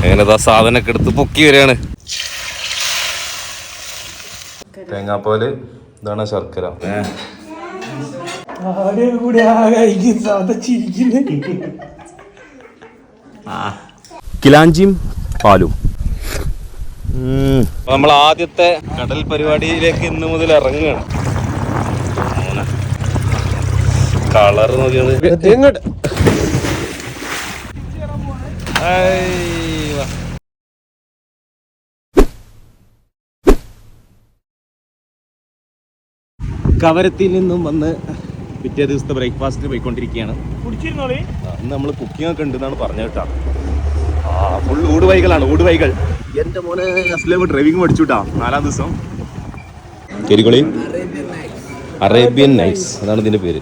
അങ്ങനെ ആ സാധനമൊക്കെ എടുത്ത് പൊക്കി വരികയാണ്. തേങ്ങാപ്പാൽ ഇതാണ് ശർക്കര. കിലാഞ്ചിയും പാലും. നമ്മൾ ആദ്യത്തെ കടൽ പരിപാടിയിലേക്ക് ഇന്ന് മുതൽ ഇറങ്ങുകയാണ്. കളർ നോക്കിയത് കവരത്തിൽ നിന്നും വന്ന് പിറ്റേ ദിവസത്തെ ബ്രേക്ക്ഫാസ്റ്റിന് പോയിക്കൊണ്ടിരിക്കുകയാണ്. കുടിച്ചിരുന്നോളി. ആ, ഇന്ന് നമ്മൾ കുക്കിംഗ് ഒക്കെ ഉണ്ടെന്നാണ് പറഞ്ഞ കേട്ടോ. ആ ഫുൾ ഊടുവൈകളാണ് ഊടുവൈകൾ. എന്റെ മോനെ അസ്ലേവ് ഡ്രൈവിംഗ് പഠിച്ചുട്ടാ നാലാം ദിവസം. കരികളി അറേബ്യൻ നൈറ്റ്സ്. അതാണ് ഇതിന്റെ പേര്.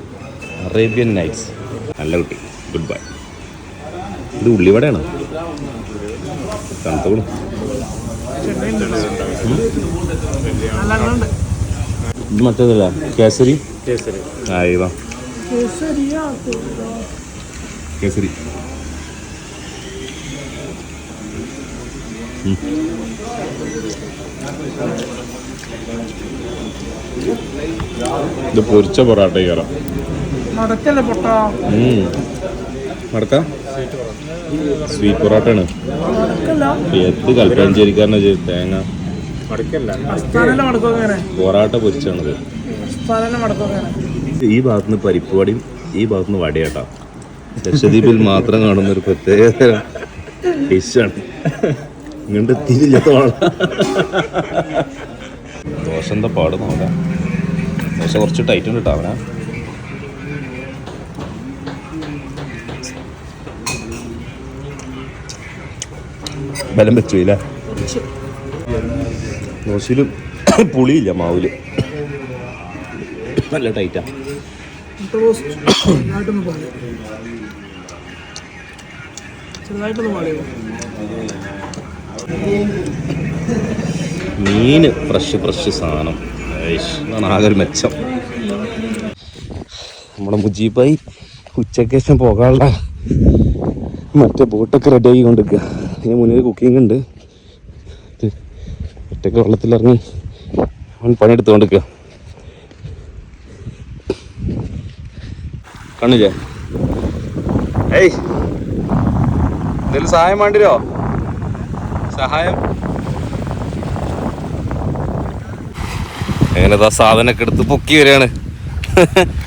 Arabian nights. നല്ല കുട്ടി. Good bye. ഇത് ഉള്ളിവടയാണ്? തണുത്തോളൂ ഇത് മറ്റേതല്ല കേസരി? കേസരി. ഇത് പൊരിച്ച പൊറാട്ട കയറാം മടക്കല്ലേ പൊട്ടാ? നടക്കാം സ്വീറ്റ് പൊറാട്ടയാണ്. മടക്കല്ല. എത്ത് കൽപ്പഞ്ചേരിക്കാരനെ തേങ്ങ. പൊറാട്ട പൊരിച്ചാണത്. ഈ ഭാഗത്തുനിന്ന് പരിപ്പ് വടയും ഈ ഭാഗത്തുനിന്ന് വടയാട്ടാ. ലക്ഷദ്വീപിൽ മാത്രം കാണുന്ന ഒരു പ്രത്യേക ഡിഷാണ്. ഇങ്ങോട്ട് എത്തിയില്ലാത്ത ദോശ എന്താ പാട് നോക്കാം. ദോശ കുറച്ച് ടൈറ്റ് ഉണ്ട് കേട്ടോ അവനാ. ബലം വെച്ചു ഇല്ല? ദോശയിൽ പുളിയില്ല മാവിൽ. നല്ല ടൈറ്റാ. മീന് ഫ്രഷ് ഫ്രഷ് സാധനം. ഇതാണ് ആകെ ഒരു മെച്ചം. നമ്മുടെ മുജീബായി ഉച്ചയ്ക്ക് ശേഷം പോകാനുള്ള മറ്റേ ബോട്ടൊക്കെ റെഡി ആയി കൊണ്ടിരിക്കുക അതിന് മുന്നിൽ കുക്കിംഗ് ഉണ്ട്. ഒറ്റയ്ക്ക് വെള്ളത്തിലിറങ്ങി അവൻ പണിയെടുത്തുകൊണ്ടിരിക്കുക കണ്ണില്ലേ? ഏയ് എന്തെങ്കിലും സഹായം വേണ്ടിരോ സഹായം? അങ്ങനെ ആ സാധനമൊക്കെ എടുത്ത് പൊക്കി വരികയാണ്.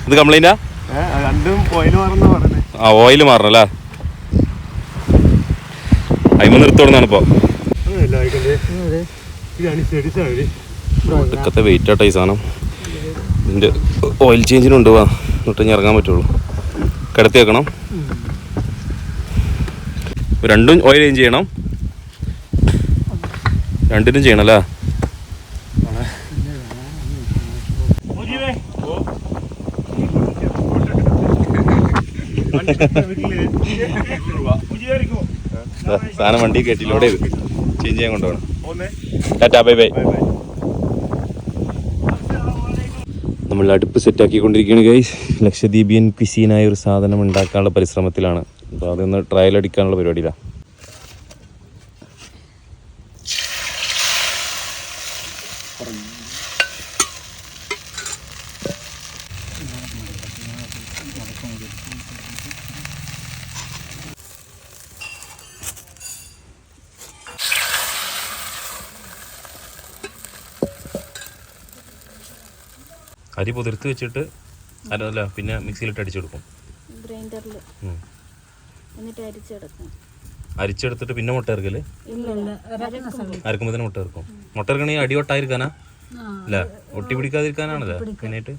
ഇത് കംപ്ലൈന്റാ ആ ഓയിൽ മാറണല്ലേ? അയിമ നിർത്തോടുന്നാണ് ഇപ്പോൾ ഒടുക്കത്തെ വെയിറ്റ് ആട്ടോ ഈ സാധനം. ഇതിന്റെ ഓയിൽ ചേഞ്ചിനുണ്ട് വാ. എന്നിട്ട് ഇനി ഇറങ്ങാൻ പറ്റുള്ളൂ. കിടത്തി വെക്കണം. രണ്ടും ഓയിൽ ചേഞ്ച് ചെയ്യണം. രണ്ടിനും ചെയ്യണം അല്ലേ? സാധനം വണ്ടി ചെയ്ത് ചേഞ്ച് ചെയ്യാൻ കൊണ്ടുപോകണം. Tata bye bye. നമ്മൾ അടുപ്പ് സെറ്റാക്കിക്കൊണ്ടിരിക്കുകയാണ് ഗൈസ് ലക്ഷദ്വീപിയൻ പിസീനായ ഒരു സാധനം ഉണ്ടാക്കാനുള്ള പരിശ്രമത്തിലാണ്. അപ്പോൾ അതൊന്ന് ട്രയൽ അടിക്കാനുള്ള പരിപാടിയിലാണ് അരി പുതിർത്ത് വെച്ചിട്ട് അല്ല പിന്നെ മിക്സിയിലിട്ട് അടിച്ചെടുക്കും. ഗ്രൈൻഡറിൽ എന്നിട്ട് അരിച്ചെടുക്കും. അരിച്ചെടുത്തിട്ട് പിന്നെ മുട്ട ഇറക്കൽ അരക്കുമ്പോ. തന്നെ മുട്ട ഇറക്കും മുട്ട ഇറക്കണെങ്കിൽ അടി ഒട്ടായിരിക്കാനാ അല്ല ഒട്ടി പിടിക്കാതിരിക്കാനാണല്ലേ? മെയിനായിട്ട്?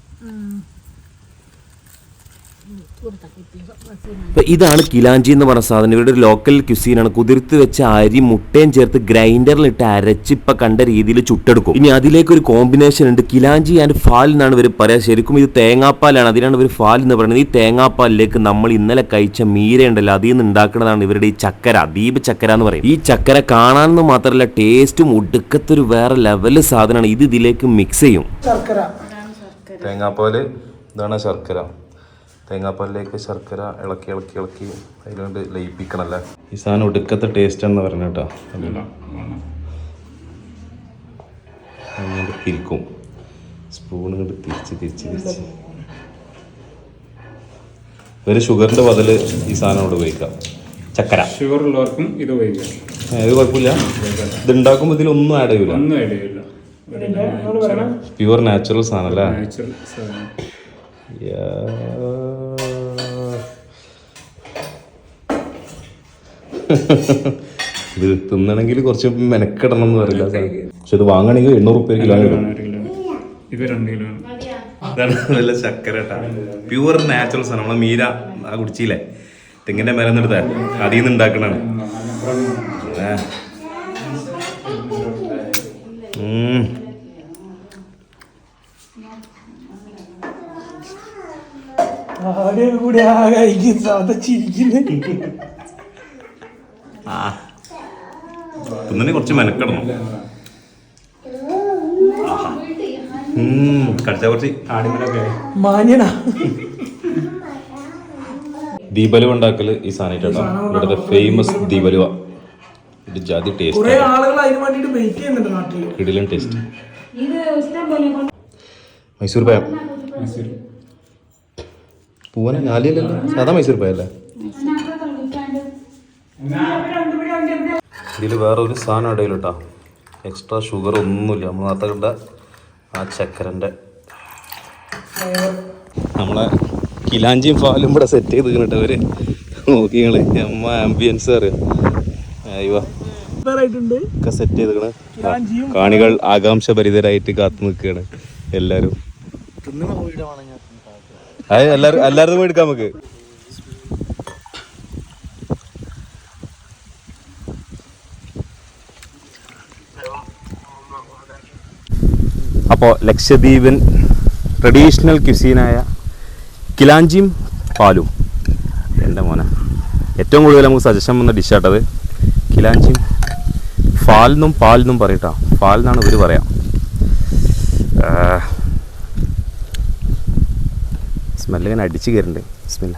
ഇപ്പൊ ഇതാണ് കിലാഞ്ചി എന്ന് പറഞ്ഞ സാധനം. ഇവരുടെ ഒരു ലോക്കൽ ക്യുസീനാണ് കുതിർത്ത് വെച്ച അരി മുട്ടയും ചേർത്ത് ഗ്രൈൻഡറിലിട്ട് അരച്ച് ഇപ്പൊ കണ്ട രീതിയിൽ ചുട്ടെടുക്കും. ഇനി അതിലേക്ക് ഒരു കോമ്പിനേഷൻ ഉണ്ട്. കിലാഞ്ചി ആൻഡ് ഫാൽ എന്നാണ് ഇവർ പറയാ. ശരിക്കും ഇത് തേങ്ങാപ്പാലാണ്. അതിനാണ് ഇവർ ഫാൽ എന്ന് പറയുന്നത്. ഈ തേങ്ങാപ്പാലിലേക്ക് നമ്മൾ ഇന്നലെ കഴിച്ച മീര ഉണ്ടല്ലോ അതിൽ നിന്ന് ഉണ്ടാക്കുന്നതാണ് ഇവരുടെ ഈ ചക്കര ദീപ ചക്കര എന്ന് പറയും. ഈ ചക്കര കാണാനെന്ന് മാത്രമല്ല ടേസ്റ്റും ഒടുക്കത്തൊരു വേറെ ലെവൽ സാധനമാണ്. ഇത് ഇതിലേക്ക് മിക്സ് ചെയ്യും. തേങ്ങാപ്പാൽ ഇതാണ് ശർക്കര. തേങ്ങാപ്പാലിലേക്ക് ശർക്കര ഇളക്കി ഇളക്കി ഇളക്കി അതിലുകൊണ്ട് ലയിപ്പിക്കണല്ല? ഈ സാധനം ഒടുക്കത്തെ ടേസ്റ്റ് എന്ന് പറഞ്ഞു കേട്ടോ. അങ്ങനെ തിരിക്കും. സ്പൂൺ കൊണ്ട് തിരിച്ച് തിരിച്ച് തിരിച്ച്. ഒരു ഷുഗറിന്റെ ബദൽ ഈ സാധനം ഇവിടെ ഉപയോഗിക്കാം. ചക്കര. ഷുഗർ ഉള്ളവർക്കും ഇത് ഉപയോഗിക്കാം. ഇത് കുഴപ്പമില്ല. ഇത് ഉണ്ടാക്കുമ്പോൾ ആഡ് ചെയ്യൂല. ഒന്നും ആഡ് ചെയ്യില്ല പ്യുവർ നാച്ചുറൽ സാധനം അല്ലേ? നാച്ചുറൽ സാധനം. ഇത് തിന്നണമെങ്കിൽ കുറച്ച് മെനക്കെടണം എന്ന് പറയില്ല പക്ഷെ ഇത് വാങ്ങണമെങ്കിൽ എണ്ണൂറ് റുപ്യ കിലോ ഇത് രണ്ട് കിലോ. നല്ല ചക്കര പ്യുവർ നാച്ചുറൽ സാധനം. നമ്മളെ മീര ആ കുടിച്ചില്ലേ? തെങ്ങിന്റെ മേലെ നിന്നെടുത്ത അതിൽ നിന്ന് ഉണ്ടാക്കണാണ് കൂടി ആകെ അയക്കും തിന്നണേ കുറച്ച് മെനക്കെടണം. കടിച്ചാ കുറച്ച് ആടിമലൊക്കെ. മാന്യനാ. ദീപലുവ ഉണ്ടാക്കൽ ഈ സാധനമായിട്ടാണ് ഇവിടുത്തെ ഫേമസ് ദീപലുവ. ഇത് ജാതി കുറെ ടേസ്റ്റ് കിടിലൻ ടേസ്റ്റ് മൈസൂർ പായ പൂവന ഞാലിയല്ലല്ലോ. സാധാ മൈസൂർ പായ അല്ലേ? ഇതിൽ വേറെ ഒരു സാധനം ഇടയിൽ കേട്ടോ എക്സ്ട്രാ ഷുഗർ ഒന്നുമില്ല. നമ്മൾ നേരത്തെ കണ്ട ആ ചക്കരന്റെ നമ്മളെ കിലാഞ്ചിയും പാലും ഇവിടെ സെറ്റ് ചെയ്ത് കേട്ടോ അവർ നോക്കിങ്ങൾ അമ്മ ആംബിയൻസ് അറിയാം? അയ്യോ. ഒക്കെ സെറ്റ് ചെയ്തേക്കണ്. കാണികൾ ആകാംക്ഷ ഭരിതരായിട്ട് കാത്തു നിൽക്കുകയാണ് എല്ലാരും. എല്ലാരും എല്ലാവരും പോയി എടുക്കാം നമുക്ക്. അപ്പോൾ ലക്ഷദ്വീപൻ ട്രഡീഷണൽ ക്യുസീനായ കിലാഞ്ചിയും പാലും. എന്റെ മോനെ. ഏറ്റവും കൂടുതൽ നമുക്ക് സജഷൻ വന്ന ഡിഷാട്ടത് കിലാഞ്ചിയും ഫാലിനും പാലിനും പറയട്ടോ. ഫാലിനാണ് ഇവർ പറയാം. സ്മെല്ല് ഇങ്ങനെ അടിച്ച് കയറുന്നുണ്ട് സ്മെല്ല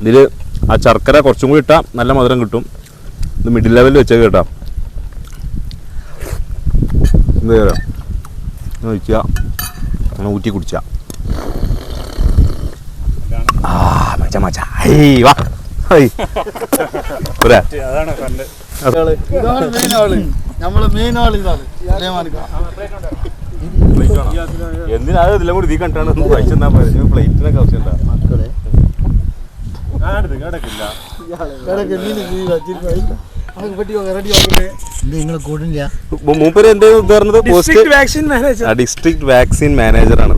ഇതിൽ ആ ശർക്കര കുറച്ചും കൂടി ഇട്ടാൽ നല്ല മധുരം കിട്ടും. ഇത് മിഡിൽ ലെവലിൽ വെച്ചത് കേട്ടോ. എന്ത് തരാം ഒഴിക്കുക. അങ്ങനെ ഊറ്റി കുടിച്ച. ആ മച്ച മച്ച. വാ. എന്തിനാ? ഇതിലും കൂടി ഇതീ കണ്ടാണ്. കഴിച്ചെന്നാ പോലെ പ്ലേറ്റിനൊക്കെ ആവശ്യമുണ്ടാ? മക്കളെ കിടക്കില്ല മൂപ്പര് എന്ത് ഡിസ്ട്രിക്ട് വാക്സിൻ മാനേജർ ആണ്.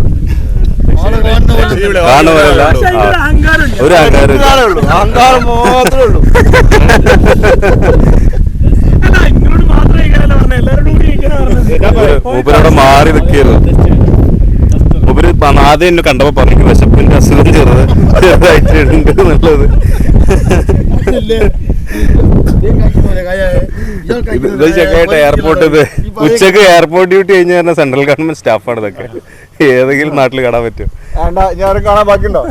ഒരു അഹങ്കാരം അഹങ്കാരം മാത്രമേ ഉള്ളൂ. ഇങ്ങോട്ട് മാത്രമേ ഇങ്ങനെ പറഞ്ഞത് എല്ലാവരോടും കൂടി ഇങ്ങനെ പറഞ്ഞത് മൂപ്പരവിടെ മാറി നിൽക്കായിരുന്നു പ- ആദ്യം എന്നെ കണ്ടപ്പോ പറഞ്ഞു വിശപ്പിന്റെ അസുഖം ചെറുത്. ചെറുതായിട്ടുണ്ട് എന്നുള്ളത്. ഇത് ചെക്കായിട്ട് എയർപോർട്ട് ഇത്. ഉച്ചയ്ക്ക് എയർപോർട്ട് ഡ്യൂട്ടി കഴിഞ്ഞു പറഞ്ഞ സെൻട്രൽ ഗവൺമെന്റ് സ്റ്റാഫാണ് ഇതൊക്കെ. ഏതെങ്കിലും നാട്ടിൽ കാണാൻ പറ്റും ഞാൻ കാണാൻ ബാക്കിയുണ്ടോ?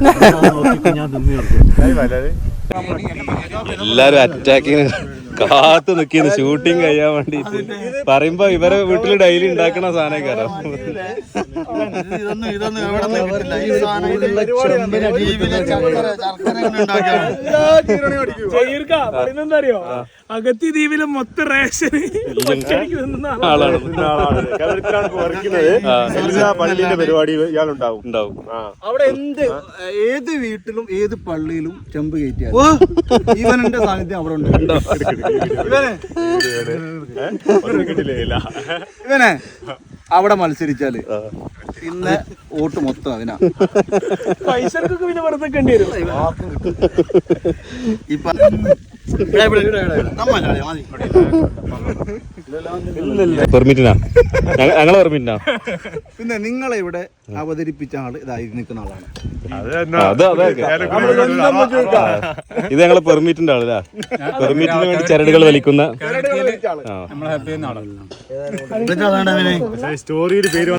എല്ലാരും അറ്റാക്കിന് കാത്തു നിക്കുന്നു. ഷൂട്ടിങ് കഴിയാൻ വേണ്ടിട്ട്. പറയുമ്പോ ഇവരെ വീട്ടിൽ ഡെയിലി ഉണ്ടാക്കണ സാധനം കയറാം അറിയോ അഗത്തി ദ്വീപിലെ മൊത്തം റേഷൻ. ആളാണ്. പരിപാടി ഇയാൾ ഉണ്ടാവും. അവിടെ എന്ത് ഏത് വീട്ടിലും ഏത് പള്ളിയിലും ചെമ്പ് കയറ്റിയാൽ ഇവനന്റെ സാന്നിധ്യം അവിടെ ഉണ്ട്. ഇവനെ. ഇവനെ. അവിടെ മത്സരിച്ചാൽ ഇന്ന് വോട്ട് മൊത്തം അതിനാ. പൈസ പിന്നെ വെറുതെ കണ്ടി വരും. ഇപ്പൊ പെർമിറ്റിനാ. ഞങ്ങളെ പെർമിറ്റിനാ. പിന്നെ നിങ്ങളെ ഇവിടെ അവതരിപ്പിച്ച ആൾ ഇതായി നിൽക്കുന്ന ആളാണ്. അത് അതെ ഇത് ഞങ്ങളെ പെർമിറ്റിന്റെ ആളല്ലേ പെർമിറ്റിന് വേണ്ടി ചരടുകൾ വലിക്കുന്ന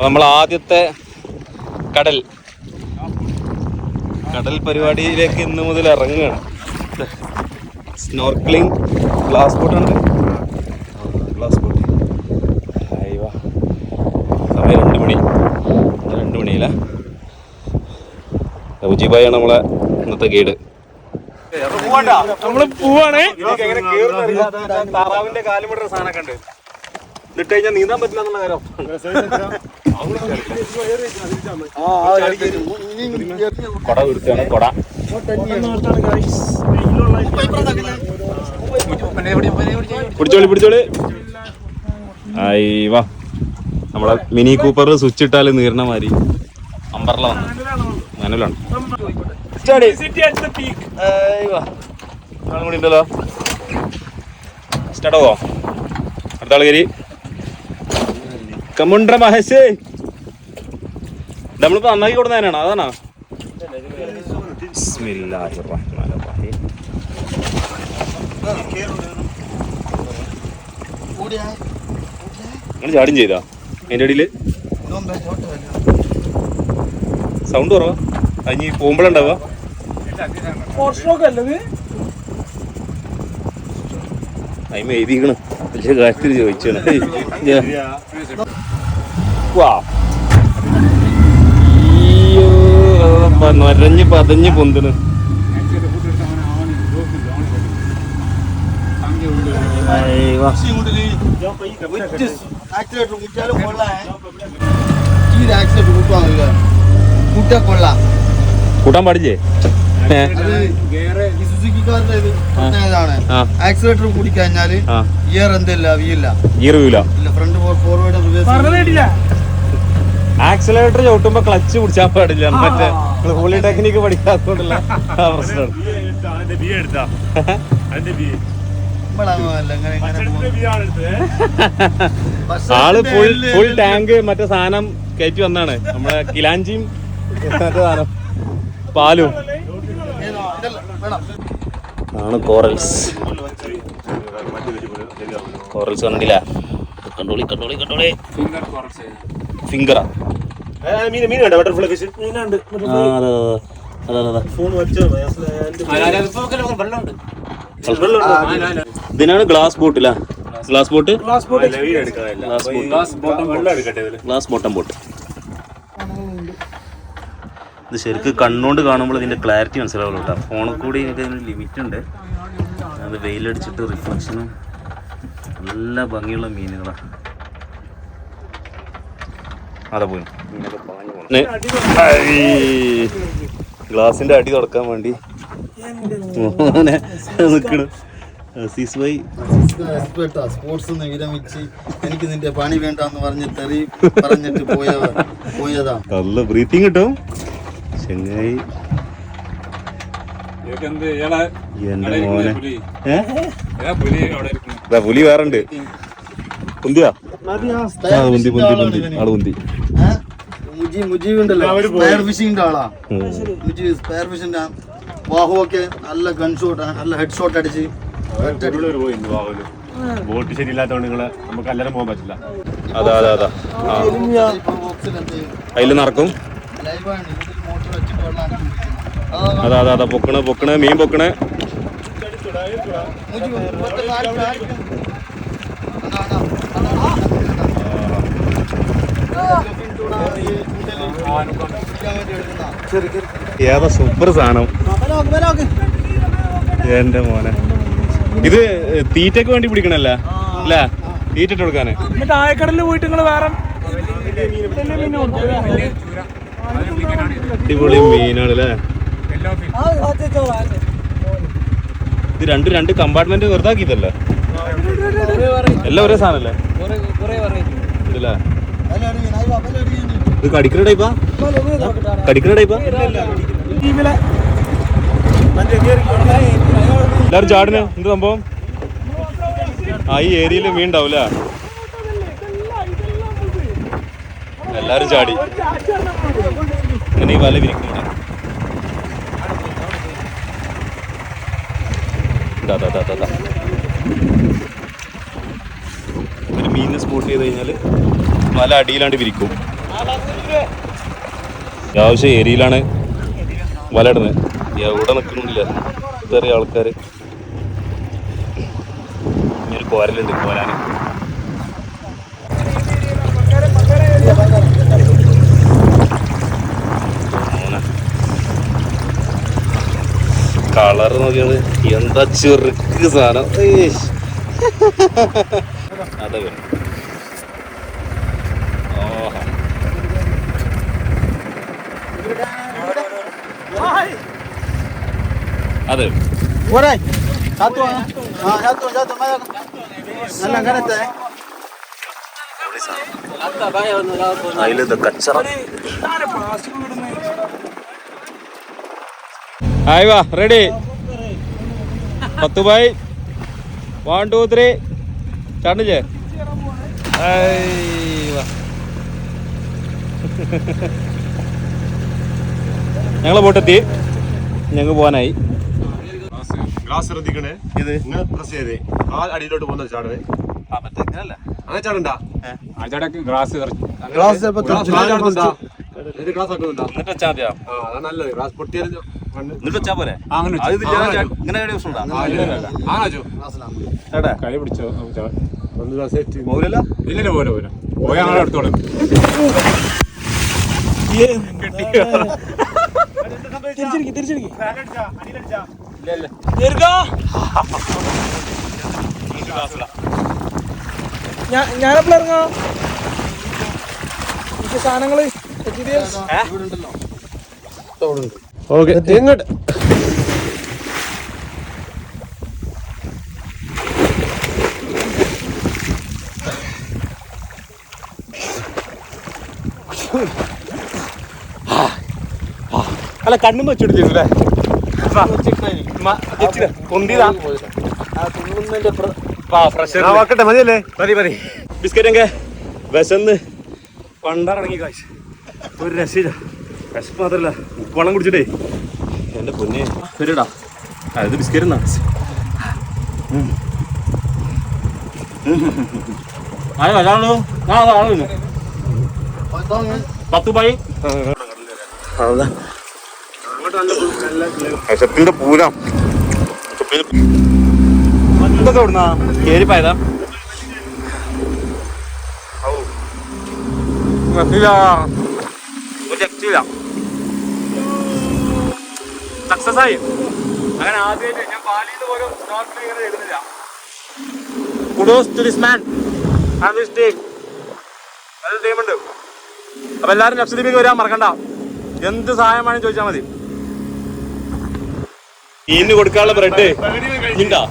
നമ്മൾ ആദ്യത്തെ കടൽ. കടൽ പരിപാടിയിലേക്ക് ഇന്ന് മുതൽ ഇറങ്ങുകയാണ്. സ്നോർക്ലിംഗ് ഗ്ലാസ് ബോട്ട് ഉണ്ട് ഗ്ലാസ് ബോട്ട് അയ്യോ സമയം രണ്ട് മണി. രണ്ട് മണിയില്ല. ഉജിബായാണ് നമ്മളെ ഇന്നത്തെ ഗൈഡ്. നമ്മൾ പോവാണ്. താറാവിന്റെ കാലുമിടുന്ന സാധനമൊക്കെ ഉണ്ട്. ഇട്ട് കഴിഞ്ഞാൽ നീന്താൻ പറ്റില്ല എന്നുള്ള കാര്യം കൊട വിടുത്താണ് കൊട. പിടിച്ചോളി പിടിച്ചോളി. ആയി വാ. നമ്മളെ മിനി കൂപ്പർ സ്വിച്ച് ഇട്ടാൽ നീർണ മാതിരി അമ്പർല വന്നു. മാനുവലാണ്. സിറ്റി അറ്റ് ദ പീക്ക് ഒരാളും കൂടി ഉണ്ടല്ലോ. സ്റ്റാർട്ട് ആവോ? അടുത്ത ആൾ കയറി കമുണ്ട്ര മഹേഷ്. നമ്മളിപ്പോ നന്നാക്കി കൊടുക്കുന്നതിനാണോ? അതാണോ? ബിസ്മില്ലാഹിർ റഹ്മാനിർ റഹീം. നിങ്ങൾ ചാടും ചെയ്താ? അതിന്റെ അടിയിൽ സൗണ്ട് കുറവാ. അതിന് പോകുമ്പോഴുണ്ടാവുക അതിമ എഴുതിക്കണ് വലിയ കാര്യത്തിൽ ചോദിച്ചാണ്. വാ. നൊരഞ്ഞ് പതഞ്ഞ് പൊന്തണ് അയ്യോ. ആക്സിലേറ്റർ കൂട്ടിയാലും കൊള്ളാം ഈ ആക്സിലേറ്റർ കൂട്ടുവാങ്ങില്ല കൂട്ടിയാ കൊള്ളാം കൂട്ടാൻ പാടില്ലേ? ആക്സിലേറ്റർ കൂടി കഴിഞ്ഞാൽ ഇയർ എന്തല്ല? വീല്ല ഗിയർ വീല ഇല്ല. ഫ്രണ്ട് ഫോർവേഡ് റിവേഴ്സ് ആക്സിലേറ്റർ ചവിട്ടുമ്പോ ക്ലച്ച് പിടിച്ചാൽ പാടില്ല. മറ്റേ പോളി ടെക്നിക്ക് പഠിക്കാത്തതുകൊണ്ടുള്ള ആൾ ഫുൾ ഫുൾ ടാങ്ക് മറ്റേ സാധനം കയറ്റി വന്നാണ്. നമ്മളെ കിലാഞ്ചിയും മറ്റേ സാധനം. പാലും. ആണ് കോറൽസ്. കോറൽസ് കണ്ടില്ല. കണ്ടോളി കണ്ടോളി കണ്ടോളി. ഫിംഗറാ മീൻ മീൻ കണ്ട ബട്ടർഫ്ലൈ ഫിഷ് മീനുണ്ട് ഇതിനാണ് ഗ്ലാസ് ബോട്ട് അല്ല glass ബോട്ടില glass boat glass boat glass bottom boat ഇത് ശരിക്കും കണ്ണുകൊണ്ട് കാണുമ്പോൾ ഇതിന്റെ ക്ലാരിറ്റി മനസ്സിലാവുള്ളൂ കേട്ടോ. ഫോണിൽ കൂടി ഇതിന് ലിമിറ്റ് ഉണ്ട്. അത് വെയിലടിച്ചിട്ട് റിഫ്ലക്ഷനും നല്ല ഭംഗിയുള്ള മീനുകളാണ് അതെ പോയി. ഗ്ലാസിന്റെ അടി തുറക്കാൻ വേണ്ടി മോനെ നിക്കണ് അസീസ് ഭായി എക്സ്പെർട്ടാ സ്പോർട്സ് നിന്ന് വിരമിച്ച് എനിക്ക് നിന്റെ പണി വേണ്ടെന്ന് പറഞ്ഞ് തെറി പറഞ്ഞിട്ട് പോയവ പോയതാ. നല്ല ബ്രീത്തിങ് കിട്ടും ചെങ്ങായി. എന്റെ മോനെ. ഏ? പുലി വേറെ ഉണ്ട്. കുന്തിയാ? ആ ഉന്തി ഉന്തി ഉന്തി ആൾ ഉന്തി ഏ? മുജി മുജീബ് ഉണ്ടല്ലോ? സ്പെയർ ഫിഷിംഗിന്റെ ആളാ. ഉം. മുജീബ് സ്പെയർ ഫിഷിന്റെ ബാഹുവൊക്കെ നല്ല ഗൺ ഷോട്ട് നല്ല ഹെഡ് ഷോട്ട് അടിച്ച് ബോട്ട് ശരിയില്ലാത്തതുകൊണ്ട് നിങ്ങൾ നമുക്ക് എല്ലാരും പോകാൻ പറ്റില്ല അതാ അതാ അതാ അതിൽ നടക്കും അതാ അതാ അതാ പൊക്കണ പൊക്കണ മീൻ പൊക്കണ മുജീബ് ഏതാ സൂപ്പർ സാധനം. എന്റെ മോനെ. ഇത് തീറ്റക്ക് വേണ്ടി പിടിക്കണല്ല? അല്ല? തീറ്റ ഇട്ട് കൊടുക്കാന്. എന്നിട്ട് ആയക്കടലിൽ പോയിട്ട് നിങ്ങൾ വേറെ അടിപൊളി മീനാണ് അല്ലേ? ഇത് രണ്ട് രണ്ട് കമ്പാർട്ട്മെന്റ് വെറുതാക്കിയതല്ലേ? എല്ലാം ഒരേ സാധനല്ലേ. ഇത് കടിക്കുന്ന ടൈപ്പാ കടിക്കുന്ന ടൈപ്പാ എല്ലാരും ചാടിന്. എന്ത് സംഭവം? ആ ഈ ഏരിയയിൽ മീൻ എല്ലാരും ചാടി. ഈ വല വിരിക്കും ദാ, ദാ, ദാ, ദാ, ദാ. ഒരു മീനിനെ സ്പോട്ട് ചെയ്ത് കഴിഞ്ഞാൽ വല അടിയിലാണ്ട് വിരിക്കും. അത്യാവശ്യം ഏരിയയിലാണ് വല ഇടുന്നത് എവിടെ നിൽക്കുന്നില്ല. ഇത്രയും ആൾക്കാർ ഇങ്ങനെ കോരലുണ്ട് കോരാൻ കളർ നോക്കിയത് എന്താ ചെറുക്ക് സാധനം. ഏയ്ഷ്. അതെ വരും ഓഹോ അതെ പോരെ. ചാത്തു ആ ചാത്തു ചാത്തു നല്ല അങ്ങനത്തെ അതിലിത് കച്ചറ. വാ റെഡി പത്തു ബൈ വൺ ടു ത്രീ ചാണ്ടില്ലേ ഞങ്ങളെ ബോട്ടെത്തി ഞങ്ങൾ പോകാനായി ഗ്ലാസ് ശ്രദ്ധിക്കണേ ഇത്? ഇങ്ങനെ പ്രസ് ചെയ്തേ ആ അടിയിലോട്ട് പോകുന്ന ചാടേ അങ്ങനെ ചാടണ്ട. ഗ്ലാസ് ചിലപ്പോ ഗ്ലാസ് ചാടുന്നുണ്ടാ ഇത് ഗ്ലാസ് ആക്കുന്നുണ്ടാ എന്നിട്ട് മതിയോ? ആ അതാ നല്ലത്. ഗ്ലാസ് പൊട്ടിയാൽ കൈ പിടിച്ചോ ഗ്ലാസ് ഇല്ലില്ല പോലെ പോലെ പോയ ആളെ എടുത്തോളും. തിരിച്ചിരിക്കും തിരിച്ചിരിക്കും ഞാനെപ്പോഴും ഇറങ്ങാം. സാധനങ്ങൾ ഓക്കെ എങ്ങോട്ട് അല്ല കണ്ണും കൊണ്ടിതാ നോക്കട്ടെ മതിയല്ലേ? മതി മതി. ബിസ്ക്കറ്റ് എങ്ക വിശന്ന് പണ്ടാറടങ്ങി കാശ് ഒരു രസമില്ല വിശപ്പ് മാത്രല്ല. ഉപ്പണം കുടിച്ചിട്ടേ. എന്റെ പൊന്നെ. ശരിടാ അത് ബിസ്ക്കറ്റ് എന്നാ ആയോ അതാണോ ആ അതാണോ പത്ത് പായി വിശപ്പിന്റെ പൂരം. എന്തൊക്കെ ഇവിടുന്ന കേരിപ്പായതാ സക്സസ് ആയി. അങ്ങനെ ആദ്യമായിട്ട് ഞാൻ ബാലിയിൽ പോലും സ്നോർക്കൽ ഇങ്ങനെ എഴുതുന്നില്ല kudos to this man and this team നല്ല ടീമുണ്ട് അപ്പൊ എല്ലാവരും ലക്ഷദ്വീപിലേക്ക് വരാൻ മറക്കണ്ട. എന്ത് സഹായം വേണമെങ്കിൽ ചോദിച്ചാൽ മതി. മീനിന് കൊടുക്കാനുള്ള ബ്രെഡ്. ഇണ്ടാ.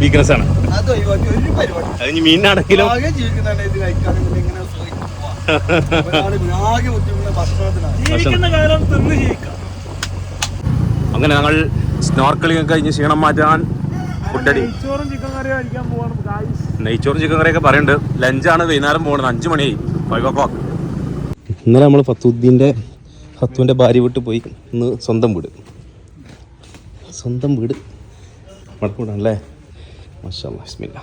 വീക്ക്നെസ് ആണ് അത് ഒഴിവാക്കി ഒരു പരിപാടി അത് ഇനി മീനാണെങ്കിലും അങ്ങനെ ഞങ്ങൾ സ്നോർക്കലിംഗ് കഴിഞ്ഞ് ക്ഷീണം മാറ്റാൻ ഫുഡടി ചോറും ചിക്കൻ കറിയും കഴിക്കാൻ പോവാണ്. നെയ്ച്ചോറും ചിക്കൻ കറിയൊക്കെ പറയുന്നുണ്ട് ലഞ്ചാണ് വൈകുന്നേരം പോകുന്നത് അഞ്ച് മണി. ഫൈവ് ഓ ക്ലോക്ക് ഇന്നലെ നമ്മൾ ഫത്തുദ്ദീന്റെ ഫത്തുവിന്റെ ഭാര്യ വിട്ട് പോയി. ഇന്ന് സ്വന്തം വീട്. സ്വന്തം വീട്. മടക്കൂടാണല്ലേ മഷാ ബിസ്മില്ല.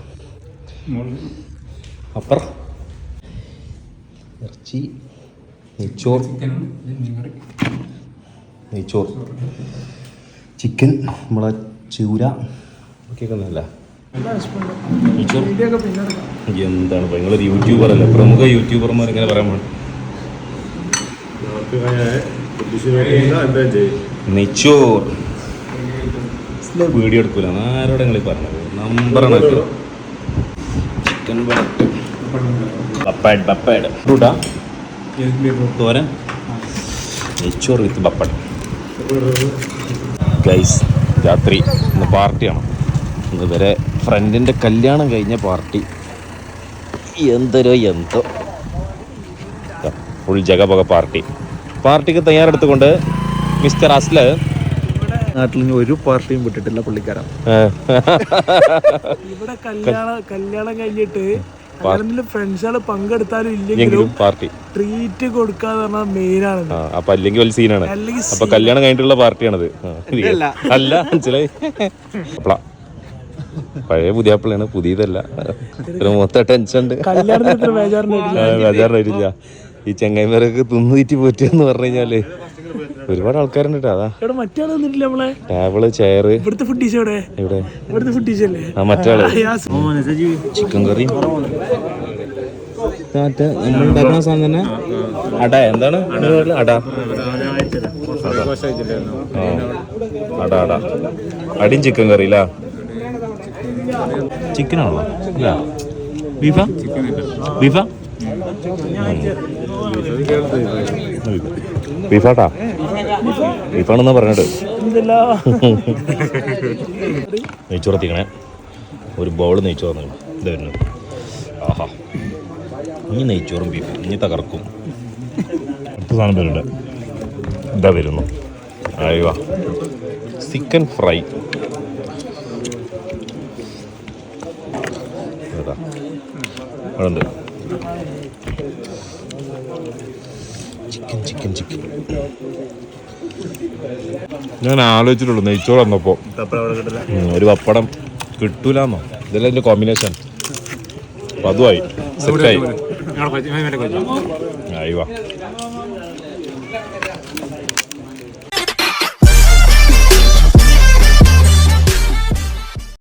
അപ്പർ ഇറച്ചി നെയ്ച്ചോർ നെയ്ച്ചോർ ചിക്കൻ നമ്മളെ ചൂര. ഒക്കെ ഒന്നല്ല എന്താണ് നിങ്ങളൊരു യൂട്യൂബർ അല്ലേ? പ്രമുഖ യൂട്യൂബർമാർ ഇങ്ങനെ പറയാൻ നെച്ചോർ. വീഡിയോ എടുക്കൂല. ആരോടെ നിങ്ങൾ പറഞ്ഞത്? നമ്പറാണ് ചിക്കൻ ബപ്പാഡ് ബപ്പാഡ് ഫ്രൂട്ടാ തോരൻ. നെച്ചോർ വിത്ത് ബപ്പാഡ് ഗൈസ് രാത്രി ഇന്ന് പാർട്ടിയാണ് ഇന്ന് വരെ ഫ്രണ്ടിന്റെ കല്യാണം കഴിഞ്ഞ പാർട്ടി. എന്തരോ എന്തോ. ഫുൾ ജഗപക പാർട്ടി. പാർട്ടിക്ക് തയ്യാറെടുത്തുകൊണ്ട് മിസ്റ്റർ അസ്ല നാട്ടിൽ നിന്ന് ഒരു പാർട്ടിയും വിട്ടിട്ടില്ല പുള്ളിക്കാരൻ. ഇവിടെ കല്യാണം കല്യാണം കഴിഞ്ഞിട്ട് ഫ്രണ്ട്സുകൾ പങ്കെടുത്താലും ഇല്ലെങ്കിലും പാർട്ടി. ട്രീറ്റ് കൊടുക്കാന്ന് പറഞ്ഞാൽ മെയിൻ ആണ്. അപ്പൊ അല്ലെങ്കിൽ വലിയ സീനാണ് അപ്പൊ കല്യാണം കഴിഞ്ഞിട്ടുള്ള പാർട്ടിയാണത്. അല്ല മനസ്സിലായി? അപ്പളാ പുതിയ ആപ്പിളാണ് പുതിയതല്ല മൊത്തം ടെൻഷൻ ഉണ്ട്. ബേജാറിനായിട്ടില്ല. ഈ ചെങ്ങൈമാരൊക്കെ തിന്നു തീറ്റി പോറ്റെന്ന് പറഞ്ഞു കഴിഞ്ഞാൽ ഒരുപാട് ആൾക്കാരുണ്ട് അതാ. Table chair. ഇവിടുത്തെ ഫുഡ് ഇവിടെ ഇവിടുത്തെ ഫുഡ് ആ മറ്റാൾ. ചിക്കൻ നമ്മൾ ഉണ്ടാക്കുന്ന സാധനം തന്നെ അട. എന്താണ്? അട അട. അടിയും ചിക്കൻ കറി അല്ല ചിക്കനാണോ? ഇല്ല. ബീഫാ? ബീഫാ? ബീഫാട്ടാ? ബീഫാണെന്നാ പറഞ്ഞിട്ട് നെയ്ച്ചോറത്തിക്കണേ. ഒരു ബൗൾ നെയ്ച്ചോറ് ഇത് വരുന്നു ആഹാ. ഇനി നെയ്ച്ചോറും ബീഫും. ഇനി തകർക്കും. അടുത്ത സാധനം വരുന്നുണ്ട്. ഇതാ വരുന്നു. അയവാ chicken fry chicken chicken chicken. ഞാൻ ആലോചിച്ചിട്ടുള്ളൂ നെയ്ച്ചോറ് വന്നപ്പോൾ ഒരു പപ്പടം കിട്ടൂലെന്നോ? ഇതെല്ലാം എന്റെ കോമ്പിനേഷൻ അതുമായി. സെറ്റായി ആയി വാ.